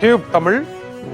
Tube Tamil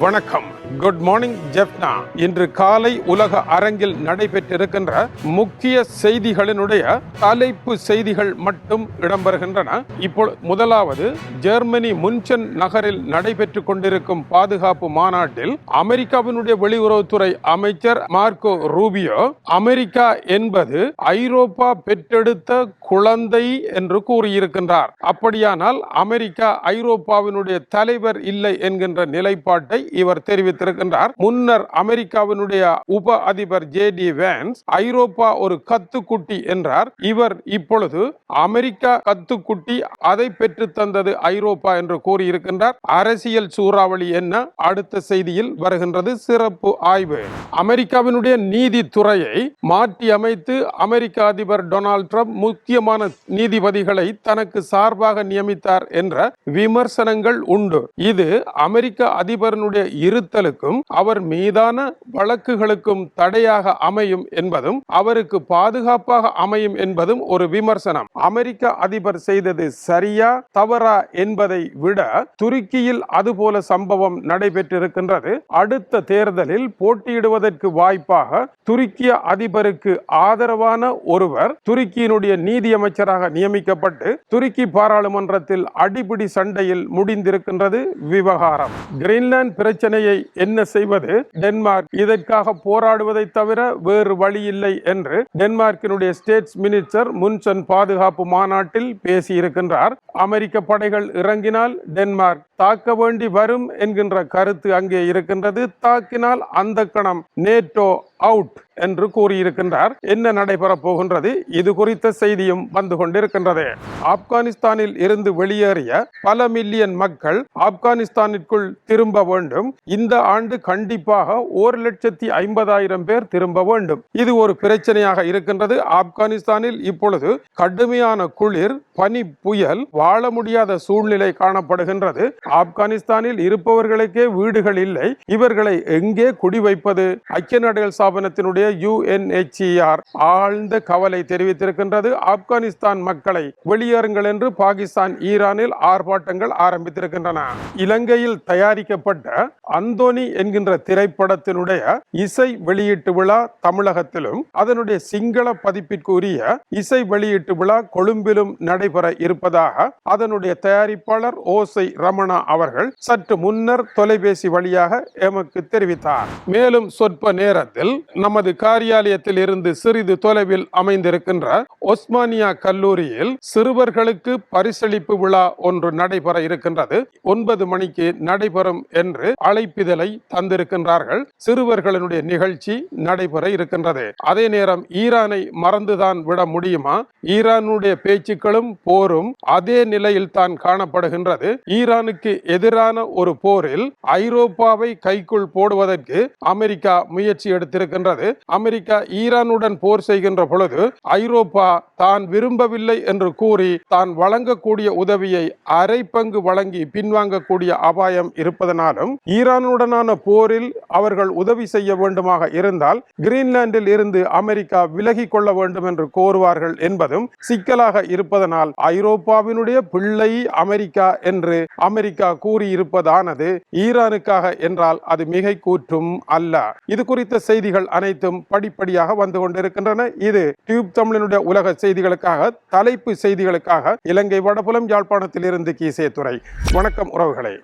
வணக்கம். Good morning Jaffna இன்று காலை உலக அரங்கில் நடைபெற்றிருக்கின்ற முக்கிய செய்திகளினுடைய தலைப்பு செய்திகள் மட்டும் இடம்பெறுகின்றன. இப்போ முதலாவது ஜெர்மனி முன்சென் நகரில் நடைபெற்றுக் கொண்டிருக்கும் பாதுகாப்பு மாநாட்டில் அமெரிக்காவினுடைய வெளியுறவுத்துறை அமைச்சர் மார்க்கோ ரூபியோ அமெரிக்கா என்பது ஐரோப்பா பெற்றெடுத்த குழந்தை என்று கூறியிருக்கின்றார். அப்படியானால் அமெரிக்கா ஐரோப்பாவினுடைய தலைவர் இல்லை என்கின்ற நிலைப்பாட்டை இவர் தெரிவித்திருக்கின்றார். முன்னர் அமெரிக்காவினுடைய உப அதிபர் ஜே டி வேன்ஸ் ஐரோப்பா ஒரு கத்துக்குட்டி என்றார். இவர் இப்பொழுது அமெரிக்கா கத்துக்குட்டி அதை பெற்று தந்தது ஐரோப்பா என்று கூறியிருக்கின்றார். அரசியல் சூறாவளி என்ன? அடுத்த செய்தியில் வருகின்றது சிறப்பு ஆய்வு. அமெரிக்காவினுடைய நீதித்துறையை மாற்றி அமைத்து அமெரிக்க அதிபர் டொனால்ட் ட்ரம்ப் முக்கியமான நீதிபதிகளை தனக்கு சார்பாக நியமித்தார் என்ற விமர்சனங்கள் உண்டு. இது அமெரிக்க அதிபரனுடைய இருத்தலுக்கும் அவர் மீதான வழக்குகளுக்கும் தடையாக அமையும் என்பதும் அவருக்கு பாதுகாப்பாக அமையும் என்பதும் ஒரு விமர்சனம். அமெரிக்க அதிபர் செய்தது சரியா தவறா என்பதை விட துருக்கியில் அதுபோல சம்பவம் நடைபெற்றிருக்கின்றது. அடுத்த தேர்தலில் போட்டியிடுவதற்கு வாய்ப்பாக துருக்கிய அதிபருக்கு ஆதரவான ஒருவர் துருக்கியினுடைய நீதியமைச்சராக நியமிக்கப்பட்டு துருக்கி பாராளுமன்றத்தில் அடிபிடி சண்டையில் முடிந்திருக்கின்றது விவகாரம். கிரீன்லாந்து பிரச்சனையை என்ன செய்வது? டென்மார்க் இதற்காக போராடுவதை தவிர வேறு வழி இல்லை என்று டென்மார்க்கினுடைய ஸ்டேட்ஸ் மினிஸ்டர் முன்சன் பாதுகாப்பு மாநாட்டில் பேசியிருக்கின்றார். அமெரிக்க படைகள் இறங்கினால் டென்மார்க் தாக்க வேண்டி வரும் என்கின்ற கருத்து அங்கே இருக்கின்றது. தாக்கினால் அந்த கணம் நேட்டோ அவுட். என்று கூறியிருக்கின்றார். என்ன நடைபெறப் போகின்றது? இது குறித்த செய்தியும் வந்து கொண்டிருக்கின்றது. ஆப்கானிஸ்தானில் இருந்து வெளியேறிய பல மில்லியன் மக்கள் ஆப்கானிஸ்தானிற்குள் திரும்ப வேண்டும். இந்த ஆண்டு கண்டிப்பாக ஒரு லட்சத்தி ஐம்பதாயிரம் பேர் திரும்ப வேண்டும். இது ஒரு பிரச்சனையாக இருக்கின்றது. ஆப்கானிஸ்தானில் இப்பொழுது கடுமையான குளிர் பனி புயல் வாழ முடியாத சூழ்நிலை காணப்படுகின்றது. ஆப்கானிஸ்தானில் இருப்பவர்களுக்கே வீடுகள் இல்லை. இவர்களை எங்கே குடிவைப்பது? ஐக்கிய நாடுகள் ஸ்தாபனத்தினுடைய யுஎன்ஹெச்சிஆர் ஆழ்ந்த கவலை தெரிவித்திருக்கின்றது. ஆப்கானிஸ்தான் மக்களை வெளியேறுங்கள் என்று பாகிஸ்தான் ஈரானில் ஆர்ப்பாட்டங்கள் ஆரம்பித்திருக்கின்றன. இலங்கையில் தயாரிக்கப்பட்ட அந்தோனி என்கின்ற திரைப்படத்தினுடைய இசை வெளியீட்டு விழா தமிழகத்திலும் அதனுடைய சிங்கள பதிப்பிற்குரிய இசை வெளியீட்டு விழா கொழும்பிலும் நடைபெற இருப்பதாக அதனுடைய தயாரிப்பாளர் ஓசை ரமணா அவர்கள் சற்று முன்னர் தொலைபேசி வழியாக எமக்கு தெரிவித்தார். மேலும் சொற்ப நேரத்தில் நமது காரியாலயத்தில் இருந்து சிறிது தொலைவில் அமைந்திருக்கின்ற ஒஸ்மானியா கல்லூரியில் சிறுவர்களுக்கு பரிசளிப்பு விழா ஒன்று நடைபெற இருக்கின்றது. ஒன்பது மணிக்கு நடைபெறும் என்று அழைப்பிதழை தந்திருக்கின்றார்கள். சிறுவர்களுடைய நிகழ்ச்சி நடைபெற இருக்கின்றது. அதே நேரம் ஈரானை மறந்துதான் விட முடியுமா? ஈரானுடைய பேச்சுக்களும் போரும் அதே நிலையில் தான் காணப்படுகின்றது. ஈரானுக்கு எதிரான ஒரு போரில் ஐரோப்பாவை கைக்குள் போடுவதற்கு அமெரிக்கா முயற்சி எடுத்திருக்கின்றது. அமெரிக்கா ஈரானுடன் போர் செய்கின்ற பொழுது ஐரோப்பா தான் விரும்பவில்லை என்று கூறி தான் வழங்கக்கூடிய உதவியை அரை பங்கு வழங்கி பின்வாங்கக்கூடிய அபாயம் இருப்பதனாலும் ஈரானுடனான போரில் அவர்கள் உதவி செய்ய வேண்டுமாக இருந்தால் கிரீன்லாந்தில் இருந்து அமெரிக்கா விலகி கொள்ள வேண்டும் என்று கோருவார்கள் என்பதும் சிக்கலாக இருப்பதனால் ஐரோப்பாவினுடைய பிள்ளை அமெரிக்கா என்று அமெரிக்கா கூறியிருப்பதானது ஈரானுக்காக என்றால் அது மிகை கூற்றும் அல்ல. இது குறித்த செய்திகள் அனைத்தும் படிப்படியாக வந்து கொண்டிருக்கின்றன. இது டியூப் தமிழனுடைய உலக செய்திகளுக்காக தலைப்பு செய்திகளுக்காக இலங்கை வடபுலம் யாழ்ப்பாணத்தில் இருந்து கீசே துறை வணக்கம் உறவுகளே.